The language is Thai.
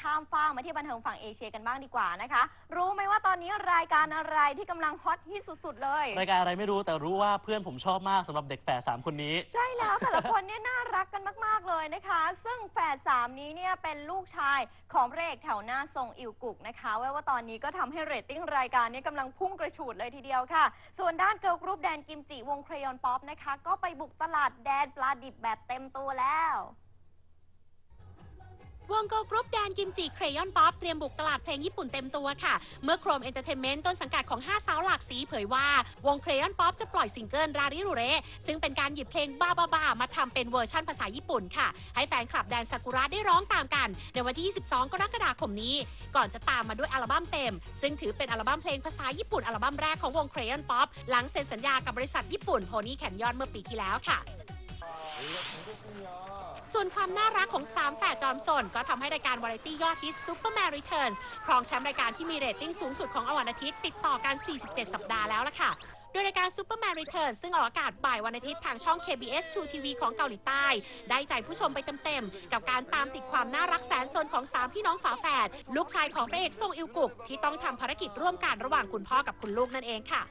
ข้ามฟ้ากมาที่บันเทิงฝั่งเอเชียกันบ้างดีกว่านะคะ รู้ไหมว่าตอนนี้รายการอะไรที่กำลังฮอตฮิตสุดๆ เลย รายการอะไรไม่รู้แต่รู้ว่าเพื่อนผมชอบมากสำหรับเด็กแฝดสามคนนี้ ใช่แล้วแต่ละคนเนี่ยน่ารักกันมากๆเลยนะคะ ซึ่งแฝดสามนี้เนี่ยเป็นลูกชายของพระเอกแถวหน้าทรงอิวกุกนะคะแววว่าตอนนี้ก็ทำให้เรตติ้งรายการเนี้กำลังพุ่งกระฉูดเลยทีเดียวค่ะ ส่วนด้านเกิร์ลกรุ๊ปแดนกิมจิวงเครยอนป๊อปนะคะ ก็ไปบุกตลาดแดนปลาดิบแบบเต็มตัวแล้ว วงโกกรุ๊ปแดนกิมจิเครยอนป๊อปเตรียมบุกตลาดเพลงญี่ปุ่นเต็มตัวค่ะ เมื่อโครมเอนเตอร์เทนเมนต์ต้นสังกัดของ 5 สาวหลากสีเผยว่า วงเครยอนป๊อปจะปล่อยซิงเกิลราริรุเรซึ่งเป็นการหยิบเพลงบ้าบ้าบ้ามาทำเป็นเวอร์ชั่นภาษาญี่ปุ่นค่ะ ให้แฟนคลับแดนซากุระได้ร้องตามกัน ในวันที่ 22 กรกฎาคมนี้ ก่อนจะตามมาด้วยอัลบั้มเต็ม ซึ่งถือเป็นอัลบั้มเพลงภาษาญี่ปุ่นอัลบั้มแรกของวงเครยอนป๊อปหลังเซ็นสัญญากับบริษัทญี่ปุ่นโพนี่แคนยอนเมื่อปีที่แล้วค่ะ ส่วนความน่ารักของสามแฝดจอมสนก็ทำให้รายการวาไรตี้ยอดฮิตซูเปอร์แมรี่เทิร์นครองแชมป์รายการที่มีเรตติ้งสูงสุดของอวันอาทิตย์ติดต่อกัน 47 สัปดาห์แล้วล่ะค่ะ โดยรายการซูเปอร์แมรี่เทิร์นซึ่งออกอากาศบ่ายวันอาทิตย์ทางช่อง KBS 2 TV ของเกาหลีใต้ ได้ใจผู้ชมไปเต็มๆ กับการตามติดความน่ารักแสนสนของสามพี่น้องฝาแฝดลูกชายของพระเอกทรงอิวกุกที่ต้องทำภารกิจร่วมกันระหว่างคุณพ่อกับคุณลูกนั่นเองค่ะ